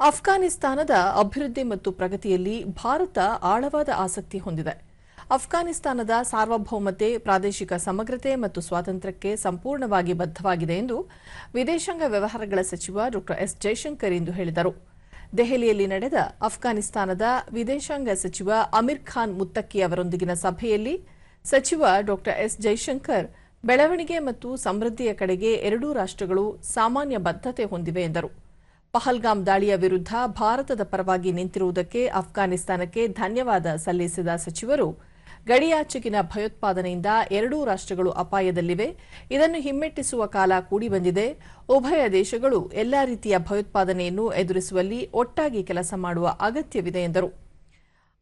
ಅಫ್ಘಾನಿಸ್ತಾನದ ಅಭಿವೃದ್ಧಿ ಮತ್ತು ಪ್ರಗತಿಯಲ್ಲಿ ಭಾರತ ಆಳವಾದ ಆಸಕ್ತಿ ಹೊಂದಿದೆ. ಅಫ್ಘಾನಿಸ್ತಾನದ ಸಾರ್ವಭೌಮತೆ, ಪ್ರಾದೇಶಿಕ ಸಮಗ್ರತೆ ಮತ್ತು ಸ್ವಾತಂತ್ರ್ಯಕ್ಕೆ ಸಂಪೂರ್ಣವಾಗಿ ಬದ್ಧವಾಗಿದೆ ಎಂದು ವಿದೇಶಾಂಗ ವ್ಯವಹಾರಗಳ ಸಚಿವ ಡಾ ಎಸ್ ಜೈಶಂಕರ್ ಇಂದು ಹೇಳಿದರು. ದೆಹಲಿಯಲ್ಲಿ ನಡೆದ ಅಫ್ಘಾನಿಸ್ತಾನದ ವಿದೇಶಾಂಗ ಸಚಿವ ಅಮೀರ್ ಖಾನ್ ಮುತ್ತಕ್ಕಿ ಅವರೊಂದಿಗಿನ ಸಭೆಯಲ್ಲಿ ಸಚಿವ ಡಾ ಎಸ್ ಜೈಶಂಕರ್ ಬೆಳವಣಿಗೆ ಮತ್ತು ಸಮೃದ್ಧಿಯ ಕಡೆಗೆ ಎರಡೂ ರಾಷ್ಟ್ರಗಳು ಸಾಮಾನ್ಯ ಬದ್ಧತೆ ಹೊಂದಿವೆ ಎಂದರು. ಪಹಲ್ಗಾಮ್ ದಾಳಿಯ ವಿರುದ್ಧ ಭಾರತದ ಪರವಾಗಿ ನಿಂತಿರುವುದಕ್ಕೆ ಅಫ್ಘಾನಿಸ್ತಾನಕ್ಕೆ ಧನ್ಯವಾದ ಸಲ್ಲಿಸಿದ ಸಚಿವರು, ಗಡಿಯಾಚೆಗಿನ ಭಯೋತ್ಪಾದನೆಯಿಂದ ಎರಡೂ ರಾಷ್ಟ್ರಗಳು ಅಪಾಯದಲ್ಲಿವೆ. ಇದನ್ನು ಹಿಮ್ಮೆಟ್ಟಿಸುವ ಕಾಲ ಕೂಡಿ ಬಂದಿದೆ ಉಭಯ ದೇಶಗಳು ಎಲ್ಲಾ ರೀತಿಯ ಭಯೋತ್ಪಾದನೆಯನ್ನು ಎದುರಿಸುವಲ್ಲಿ ಒಟ್ಟಾಗಿ ಕೆಲಸ ಮಾಡುವ ಅಗತ್ಯವಿದೆ ಎಂದರು.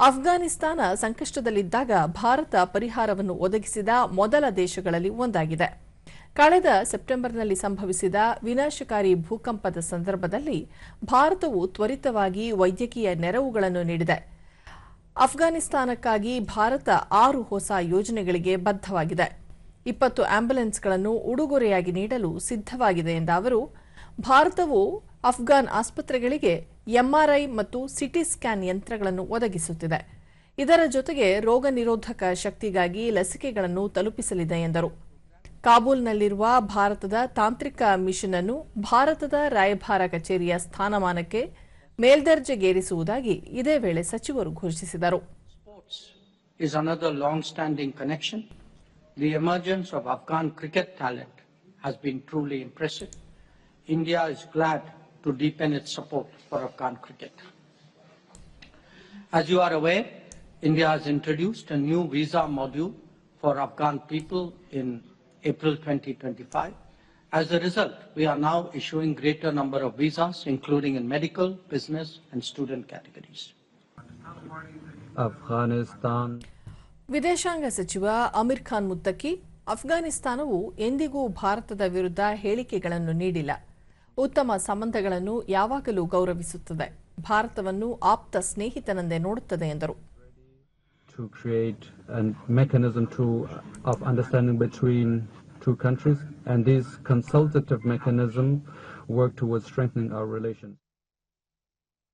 ಅಫ್ಘಾನಿಸ್ತಾನ ಸಂಕಷ್ಟದಲ್ಲಿದ್ದಾಗ ಭಾರತ ಪರಿಹಾರವನ್ನು ಒದಗಿಸಿದ ಮೊದಲ ದೇಶಗಳಲ್ಲಿ ಒಂದಾಗಿದೆ. ಕಳೆದ ಸೆಪ್ಟೆಂಬರ್ನಲ್ಲಿ ಸಂಭವಿಸಿದ ವಿನಾಶಕಾರಿ ಭೂಕಂಪದ ಸಂದರ್ಭದಲ್ಲಿ ಭಾರತವು ತ್ವರಿತವಾಗಿ ವೈದ್ಯಕೀಯ ನೆರವುಗಳನ್ನು ನೀಡಿದೆ. ಅಫ್ಘಾನಿಸ್ತಾನಕ್ಕಾಗಿ ಭಾರತ ಆರು ಹೊಸ ಯೋಜನೆಗಳಿಗೆ ಬದ್ಧವಾಗಿದೆ. ಇಪ್ಪತ್ತು ಆಂಬ್ಯುಲೆನ್ಸ್ಗಳನ್ನು ಉಡುಗೊರೆಯಾಗಿ ನೀಡಲು ಸಿದ್ಧವಾಗಿದೆ ಎಂದ ಅವರು, ಭಾರತವು ಅಫ್ಘಾನ್ ಆಸ್ಪತ್ರೆಗಳಿಗೆ ಎಂಆರ್ಐ ಮತ್ತು ಸಿಟಿ ಸ್ಕ್ಯಾನ್ ಯಂತ್ರಗಳನ್ನು ಒದಗಿಸುತ್ತಿದೆ. ಇದರ ಜೊತೆಗೆ ರೋಗ ನಿರೋಧಕ ಶಕ್ತಿಗಾಗಿ ಲಸಿಕೆಗಳನ್ನು ತಲುಪಿಸಲಿದೆ ಎಂದರು. ಕಾಬೂಲ್ನಲ್ಲಿರುವ ಭಾರತದ ತಾಂತ್ರಿಕ ಮಿಷನ್ ಅನ್ನು ಭಾರತದ ರಾಯಭಾರ ಕಚೇರಿಯ ಸ್ಥಾನಮಾನಕ್ಕೆ ಮೇಲ್ದರ್ಜೆಗೇರಿಸುವುದಾಗಿ ಇದೇ ವೇಳೆ ಸಚಿವರು ಘೋಷಿಸಿದರು. Long standing connection the emergence of Afghan cricket talent has been truly impressive India is glad to deepen it support for Afghan cricket as you are aware India has introduced a new visa module for Afghan people in April 2025. As a result, we are now issuing greater number of visas, including in medical, business, and student categories. Afghanistan ವಿದೇಶಾಂಗ ಸಚಿವ ಅಮೀರ್ ಖಾನ್ ಮುತ್ತಕಿ ಅಫ್ಘಾನಿಸ್ತಾನವು ಎಂದಿಗೂ ಭಾರತದ ವಿರುದ್ಧ ಹೇಳಿಕೆಗಳನ್ನು ನೀಡಿಲ್ಲ ಉತ್ತಮ ಸಂಬಂಧಗಳನ್ನು ಯಾವಾಗಲೂ ಗೌರವಿಸುತ್ತದೆ ಭಾರತವನ್ನು ಆಪ್ತ ಸ್ನೇಹಿತನಂದೇ ನೋಡುತ್ತದೆ ಎಂದರು to create a mechanism to, uh, of understanding between two countries, and this consultative mechanism work towards strengthening our relations.